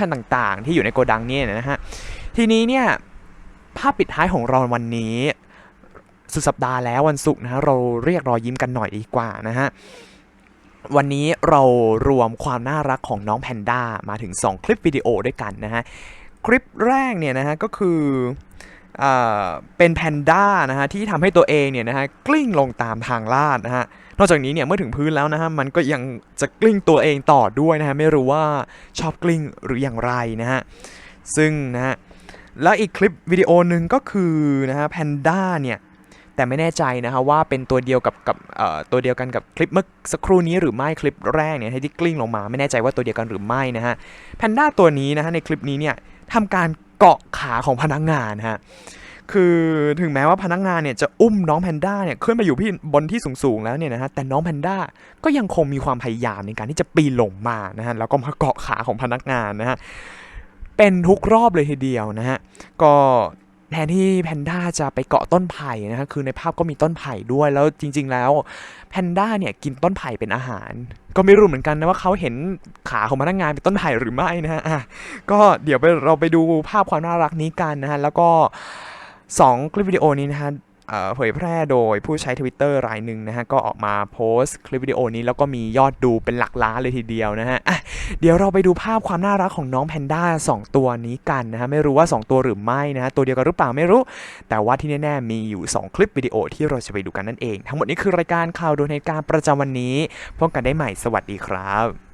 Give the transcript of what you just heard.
ท่านต่างๆ ที่อยู่ในโกดังนี่นะฮะ ทีนี้เนี่ยภาพปิดท้ายของเราวันนี้ สุดสัปดาห์แล้ววันศุกร์นะฮะเราเรียกรอยยิ้มกันหน่อยดีกว่านะฮะวันนี้เรารวมความน่ารักของน้องแพนด้ามาถึง 2 คลิปวิดีโอด้วยกันนะฮะ คลิปแรกเนี่ยนะฮะก็คือ เป็นแพนด้านะฮะที่ทำให้ตัวเองเนี่ยนะฮะกลิ้งลงตามทางลาดนะฮะนอกจากนี้เนี่ยเมื่อถึงพื้นแล้วนะฮะมันก็ยังจะกลิ้งตัวเองต่อด้วยนะฮะไม่รู้ว่าชอบกลิ้งหรืออย่างไรนะฮะซึ่งนะฮะแล้วอีกคลิปวิดีโอหนึ่งก็คือนะฮะแพนด้าเนี่ยแต่ไม่แน่ใจนะฮะว่าเป็นตัวเดียวกับกับตัวเดียวกันกับคลิปเมื่อสักครู่นี้หรือไม่คลิปแรกเนี่ยที่กลิ้งลงมาไม่แน่ใจว่าตัวเดียวกันหรือไม่นะฮะแพนด้าตัวนี้นะฮะในคลิปนี้เนี่ยทำการ เกาะขาของพนักงานฮะคือถึงแม้ว่าพนักงานเนี่ยจะอุ้มน้องแพนด้าเนี่ยขึ้นไปอยู่ที่บนที่สูงๆแล้วเนี่ยนะฮะแต่น้องแพนด้าก็ยังคงมีความพยายามในการที่จะปีนลงมานะฮะแล้วก็มาเกาะขาของพนักงานนะฮะเป็นทุกรอบเลยทีเดียวนะฮะก็ แทนที่แพนด้าจะไปเกาะต้นไผ่นะฮะคือในภาพก็มีต้นไผ่ด้วยแล้วจริง ๆ แล้วแพนด้าเนี่ยกินต้นไผ่เป็นอาหาร ก็ไม่รู้เหมือนกันนะว่าเขาเห็นขาของพนักงานเป็นต้นไผ่หรือไม่นะฮะอะก็เดี๋ยวไปเราไปดูภาพความน่ารักนี้กันนะฮะแล้วก็ 2 คลิปวิดีโอนี้นะฮะ เผยแพร่โดยผู้ใช้ Twitter รายหนึ่งนะฮะ ก็ออกมาโพสต์คลิปวิดีโอนี้ แล้วก็มียอดดูเป็นหลักล้านเลยทีเดียวนะฮะะเดี๋ยวเราไปดูภาพความน่ารักของน้องแพนด้า2 ตัวนี้กันนะฮะ ไม่รู้ว่า 2 ตัวหรือไม่นะฮะ ตัวเดียวกันหรือเปล่าไม่รู้ แต่ว่าที่แน่ๆมีอยู่ 2 คลิปวิดีโอที่เราจะไปดูกันนั่นเอง ทั้งหมดนี้คือรายการข่าวโดนเหตุการณ์ประจำวันนี้พบกันได้ใหม่สวัสดีครับ